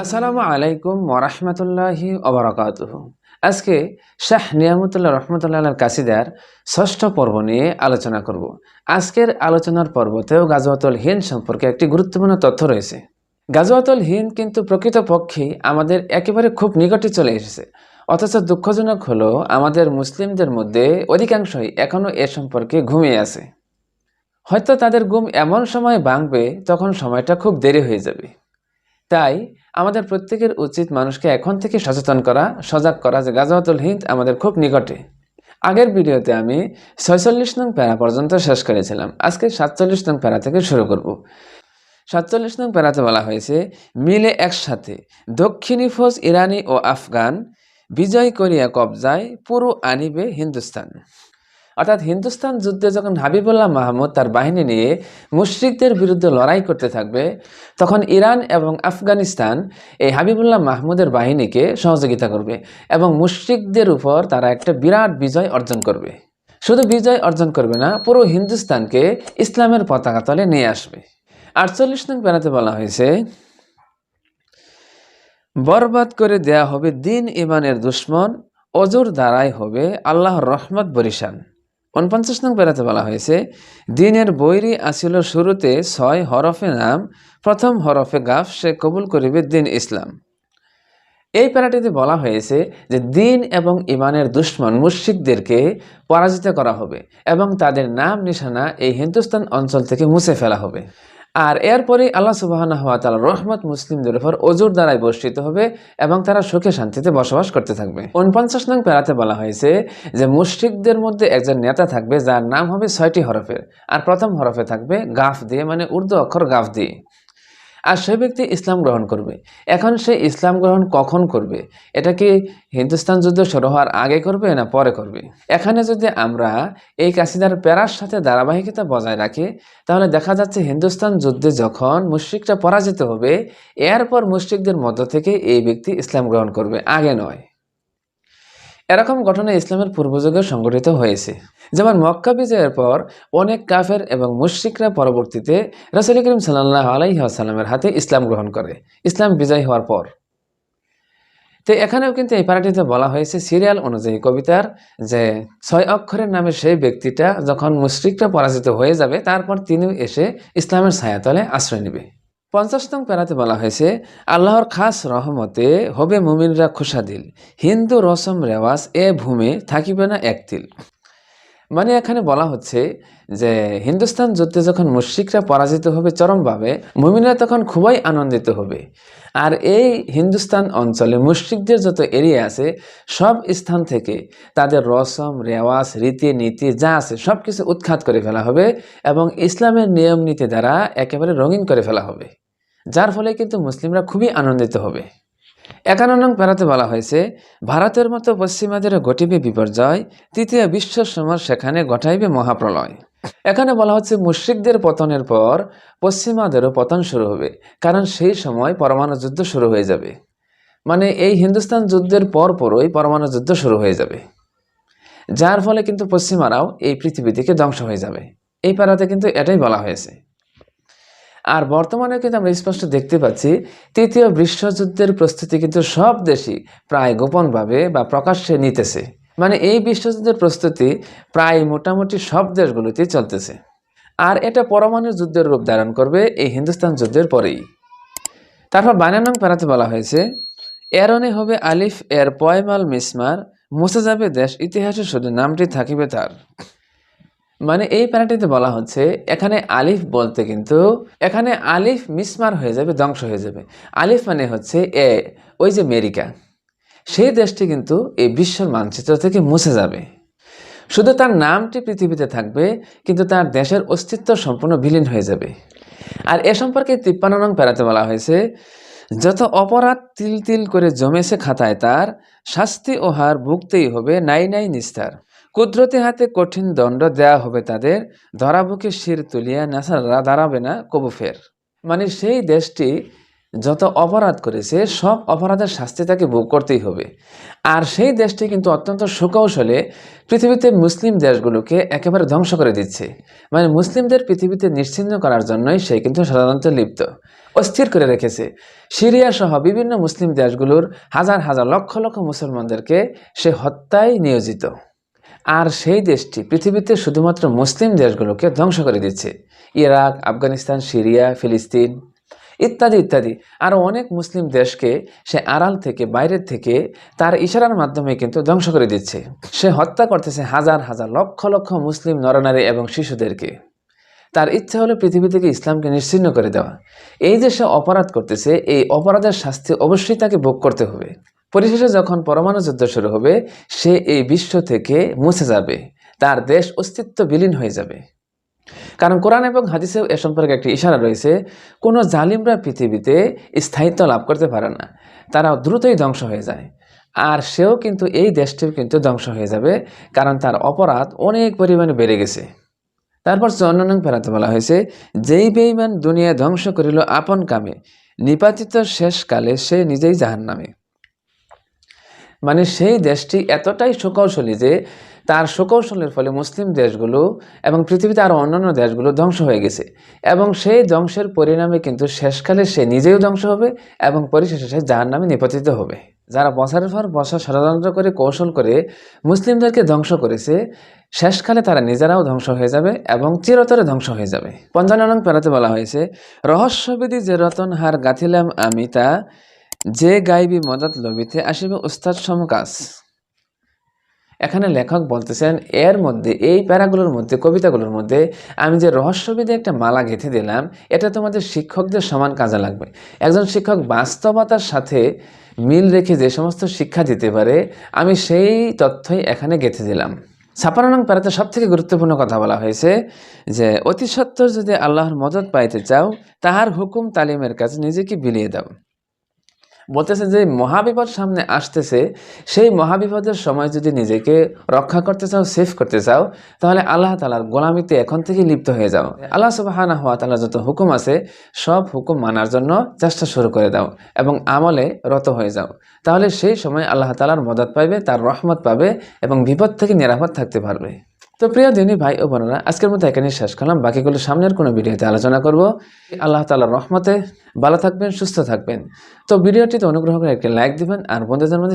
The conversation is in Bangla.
আসসালামু আলাইকুম ওরহমতুল্লাহি ওবরাকাতুহ। আজকে শাহ নিয়ামতুল্লাহ রহমতুল্লাহ আল কাসিদার ষষ্ঠ পর্ব নিয়ে আলোচনা করব। আজকের আলোচনার পর্বতেও গাজওয়াতুল হিন্দ সম্পর্কে একটি গুরুত্বপূর্ণ তথ্য রয়েছে। গাজওয়াতুল হিন্দ কিন্তু প্রকৃতপক্ষে আমাদের একেবারে খুব নিকটে চলে এসেছে। অথচ দুঃখজনক হলো আমাদের মুসলিমদের মধ্যে অধিকাংশই এখনও এ সম্পর্কে ঘুমিয়ে আছে। হয়তো তাদের ঘুম এমন সময় ভাঙবে তখন সময়টা খুব দেরি হয়ে যাবে। তাই আমাদের প্রত্যেকের উচিত মানুষকে এখন থেকে সচেতন করা, সজাগ করা যে গাজাওয়াতুল হিন্দ আমাদের খুব নিকটে। আগের ভিডিওতে আমি ছয়চল্লিশ নং প্যারা পর্যন্ত শেষ করেছিলাম। আজকে সাতচল্লিশ নং প্যারা থেকে শুরু করব। সাতচল্লিশ নং প্যারাতে বলা হয়েছে, মিলে একসাথে দক্ষিণী ফৌজ ইরানি ও আফগান বিজয় করিয়া কবজায় পুরো আনিবে হিন্দুস্তান। অর্থাৎ হিন্দুস্তান যুদ্ধে যখন হাবিবুল্লাহ মাহমুদ তার বাহিনী নিয়ে মুশরিকদের বিরুদ্ধে লড়াই করতে থাকবে, তখন ইরান এবং আফগানিস্তান এই হাবিবুল্লাহ মাহমুদের বাহিনীকে সহযোগিতা করবে এবং মুশরিকদের উপর তারা একটা বিরাট বিজয় অর্জন করবে। শুধু বিজয় অর্জন করবে না, পুরো হিন্দুস্তানকে ইসলামের পতাকা তলে নিয়ে আসবে। আটচল্লিশ নং বেড়াতে বলা হয়েছে, বরবাদ করে দেয়া হবে দিন ইমানের দুশ্মন, অজুর দ্বারাই হবে আল্লাহর রহমত বরিশান। উনপঞ্চাশ নং বেড়াতে বলা হয়েছে, দিনের বৈরি আসিল শুরুতে ছয় হরফে নাম, প্রথম হরফে গাফ সে কবুল করিবে দিন ইসলাম। এই প্যারাটিতে বলা হয়েছে যে, দিন এবং ইমানের দুশ্মন মুশিকদেরকে পরাজিত করা হবে এবং তাদের নাম নিশানা এই হিন্দুস্তান অঞ্চল থেকে মুছে ফেলা হবে। আর এরপরে আল্লাহ সুবাহানা হওয়া তালা রহমত মুসলিমদের উপর অজুর দ্বারাই বর্ষিত হবে এবং তারা সুখে শান্তিতে বসবাস করতে থাকবে। উনপঞ্চাশ নং প্যারাতে বলা হয়েছে যে, মুশ্রিকদের মধ্যে একজন নেতা থাকবে যার নাম হবে ছয়টি হরফের। আর প্রথম হরফে থাকবে গাফ দিয়ে মানে উর্দু অক্ষর গাফ দিয়ে। আর সে ব্যক্তি ইসলাম গ্রহণ করবে। এখন সে ইসলাম গ্রহণ কখন করবে? এটা কি হিন্দুস্তান যুদ্ধ শুরু হওয়ার আগে করবে না পরে করবে? এখানে যদি আমরা এই কাসিদার প্যারার সাথে ধারাবাহিকতা বজায় রাখি, তাহলে দেখা যাচ্ছে হিন্দুস্তান যুদ্ধে যখন মুশ্রিকটা পরাজিত হবে, এরপর মুশ্রিকদের মধ্য থেকে এই ব্যক্তি ইসলাম গ্রহণ করবে, আগে নয়। এরকম ঘটনা ইসলামের পূর্বযুগে সংঘটিত হয়েছে। যেমন মক্কা বিজয়ের পর অনেক কাফের এবং মুশ্রিকরা পরবর্তীতে রসুল করিম সাল্লাহ আলাইসাল্লামের হাতে ইসলাম গ্রহণ করে। ইসলাম বিজয় হওয়ার পর। তো এখানেও কিন্তু এই পারাটিতে বলা হয়েছে সিরিয়াল অনুযায়ী কবিতার যে ছয় অক্ষরের নামে সেই ব্যক্তিটা যখন মুশ্রিকরা পরাজিত হয়ে যাবে, তারপর তিনিও এসে ইসলামের ছায়াতলে আশ্রয় নেবে। পঞ্চাশতম প্যারাতে বলা হয়েছে, আল্লাহর খাস রহমতে হবে মুমিনরা খুশাদিল হিন্দু রসম রেওয়াজ এ ভূমে থাকিবে না এক তিল। মানে এখানে বলা হচ্ছে যে, হিন্দুস্তান যুদ্ধে যখন মুশ্রিকরা পরাজিত হবে চরমভাবে, মুমিনরা তখন খুবই আনন্দিত হবে। আর এই হিন্দুস্তান অঞ্চলে মুশ্রিকদের যত এরিয়া আছে, সব স্থান থেকে তাদের রসম, রেওয়াজ রীতি নীতি যা আছে সব কিছু উৎখাত করে ফেলা হবে এবং ইসলামের নিয়ম নীতি দ্বারা একেবারে রঙিন করে ফেলা হবে। যার ফলে কিন্তু মুসলিমরা খুবই আনন্দিত হবে। একান্ন নং প্যারাতে বলা হয়েছে, ভারতের মতো পশ্চিমাদের ঘটিবে বিপর্যয়, তৃতীয় বিশ্ব সমর সেখানে ঘটাইবে মহাপ্রলয়। এখানে বলা হচ্ছে মুশ্রিকদের পতনের পর পশ্চিমাদেরও পতন শুরু হবে, কারণ সেই সময় পরমাণু যুদ্ধ শুরু হয়ে যাবে। মানে এই হিন্দুস্তান যুদ্ধের পর পরই পরমাণু যুদ্ধ শুরু হয়ে যাবে। যার ফলে কিন্তু পশ্চিমারাও এই পৃথিবী থেকে ধ্বংস হয়ে যাবে। এই প্যারাতে কিন্তু এটাই বলা হয়েছে। আর বর্তমানে কিন্তু আমরা স্পষ্ট দেখতে পাচ্ছি, তৃতীয় বিশ্বযুদ্ধের প্রস্তুতি কিন্তু সব দেশই প্রায় গোপনভাবে বা প্রকাশ্যে নিতেছে। মানে এই বিশ্বযুদ্ধের প্রস্তুতি প্রায় মোটামুটি সব দেশগুলোতেই চলতেছে। আর এটা পরমাণু যুদ্ধের রূপ ধারণ করবে এই হিন্দুস্তান যুদ্ধের পরেই। তারপর বানানং প্যারাতে বলা হয়েছে এরনে হবে আলিফ, এর পয়মাল মিসমার, মুছে যাবে দেশ, ইতিহাসে শুধু নামটি থাকিবে তার। মানে এই প্যারাটিতে বলা হচ্ছে, এখানে আলিফ বলতে কিন্তু, এখানে আলিফ মিসমার হয়ে যাবে, ধ্বংস হয়ে যাবে। আলিফ মানে হচ্ছে এ, ওই যে আমেরিকা সেই দেশটি কিন্তু এই বিশ্বের মানচিত্র থেকে মুছে যাবে। শুধু তার নামটি পৃথিবীতে থাকবে, কিন্তু তার দেশের অস্তিত্ব সম্পূর্ণ বিলীন হয়ে যাবে। আর এ সম্পর্কে তিপ্পান্ন নং পেরাতে বলা হয়েছে, যত অপরাধ তিল তিল করে জমেছে খাতায়, তার শাস্তি ও হার ভুগতেই হবে নাই নাই নিস্তার। কুদরতি হাতে কঠিন দণ্ড দেয়া হবে তাদের ধরাবুকে শির তুলিয়া নাসারা দাঁড়াবে না কবু ফের মানে সেই দেশটি যত অপরাধ করেছে, সব অপরাধের শাস্তি তাকে ভোগ করতেই হবে। আর সেই দেশটি কিন্তু অত্যন্ত সুকৌশলে পৃথিবীতে মুসলিম দেশগুলোকে একেবারে ধ্বংস করে দিচ্ছে। মানে মুসলিমদের পৃথিবীতে নিশ্চিহ্ন করার জন্যই সে কিন্তু সাধারণত লিপ্ত। অস্থির করে রেখেছে। সিরিয়া সহ বিভিন্ন মুসলিম দেশগুলোর হাজার হাজার লক্ষ লক্ষ মুসলমানদেরকে সে হত্যায় নিয়োজিত। আর সেই দেশটি পৃথিবীতে শুধুমাত্র মুসলিম দেশগুলোকে ধ্বংস করে দিচ্ছে। ইরাক, আফগানিস্তান, সিরিয়া, ফিলিস্তিন ইত্যাদি ইত্যাদি। আরও অনেক মুসলিম দেশকে সে আড়াল থেকে, বাইরের থেকে তার ইশারার মাধ্যমে কিন্তু ধ্বংস করে দিচ্ছে। সে হত্যা করতেছে হাজার হাজার, লক্ষ লক্ষ মুসলিম নরনারী এবং শিশুদেরকে। তার ইচ্ছা হলো পৃথিবী থেকে ইসলামকে নিশ্চিহ্ন করে দেওয়া। এই যে সে অপরাধ করতেছে, এই অপরাধের শাস্তি অবশ্যই তাকে ভোগ করতে হবে। পরিশেষে যখন পরমাণু যুদ্ধ শুরু হবে, সে এই বিশ্ব থেকে মুছে যাবে। তার দেশ অস্তিত্ব বিলীন হয়ে যাবে। কারণ কোরআন এবং হাদিসেও এ সম্পর্কে একটি ইশারা রয়েছে, কোনো জালিমরা পৃথিবীতে স্থায়িত্ব লাভ করতে পারে না। তারা দ্রুতই ধ্বংস হয়ে যায়। আর সেও কিন্তু এই দেশটিও কিন্তু ধ্বংস হয়ে যাবে, কারণ তার অপরাধ অনেক পরিমাণে বেড়ে গেছে। তারপর চন্নন ফেরাতে বলা হয়েছে, যেই বেইমান দুনিয়া ধ্বংস করিল আপন কামে, নিপাতিত শেষকালে সে নিজেই জাহান নামে মানে সেই দেশটি এতটাই সুকৌশলী যে তার সুকৌশলের ফলে মুসলিম দেশগুলো এবং পৃথিবীতে আরও অন্যান্য দেশগুলো ধ্বংস হয়ে গেছে। এবং সেই ধ্বংসের পরিণামে কিন্তু শেষকালে সে নিজেও ধ্বংস হবে এবং পরিশেষে সে যার নামে নিপতিত হবে। যারা বছরের পর বছর ষড়যন্ত্র করে, কৌশল করে মুসলিমদেরকে ধ্বংস করেছে, শেষকালে তারা নিজেরাও ধ্বংস হয়ে যাবে এবং চিরতরে ধ্বংস হয়ে যাবে। পঞ্চান্ন নং পেরাতে বলা হয়েছে, রহস্যবিধি যে রতন হার গাথিলাম আমি তা, যে গাইবি মদত লবিতে আসিবে উস্তাদ সমকাশ এখানে লেখক বলতেছেন, এর মধ্যে, এই প্যারাগুলোর মধ্যে, কবিতাগুলোর মধ্যে আমি যে রহস্যবিধে একটা মালা গেঁথে দিলাম, এটা তোমাদের শিক্ষকদের সমান কাজে লাগবে। একজন শিক্ষক বাস্তবতার সাথে মিল রেখে যে সমস্ত শিক্ষা দিতে পারে, আমি সেই তথ্যই এখানে গেঁথে দিলাম। ছাপান্ন নং প্যারাতে সব থেকে গুরুত্বপূর্ণ কথা বলা হয়েছে যে, অতি সত্বর যদি আল্লাহর মদত পাইতে চাও, তাহার হুকুম তালিমের কাছে নিজেকে বিলিয়ে দাও। বলতেছে যে, মহাবিপদ সামনে আসতেছে, সেই মহাবিপদের সময় যদি নিজেকে রক্ষা করতে চাও সেভ করতে চাও, তাহলে আল্লাহ তালার গোলামিতে এখন থেকে লিপ্ত হয়ে যাও। আল্লাহ সুবাহানা হওয়া তালা যত হুকুম আছে, সব হুকুম মানার জন্য চেষ্টা শুরু করে দাও এবং আমলে রত হয়ে যাও। তাহলে সেই সময় আল্লাহ তালার মদত পাবে তার রহমত পাবে এবং বিপদ থেকে নিরাপদ থাকতে পারবে। তো প্রিয় দিনই ভাই ও বোনেরা, আজকের মতো এখানে শেষ করলাম। বাকিগুলো সামনের কোনো ভিডিওতে আলোচনা করব। আল্লাহ তালার রহমতে ভালো থাকবেন, সুস্থ থাকবেন। তো ভিডিওটিতে অনুগ্রহ করে একটি লাইক দিবেন আর বন্ধুদের মধ্যে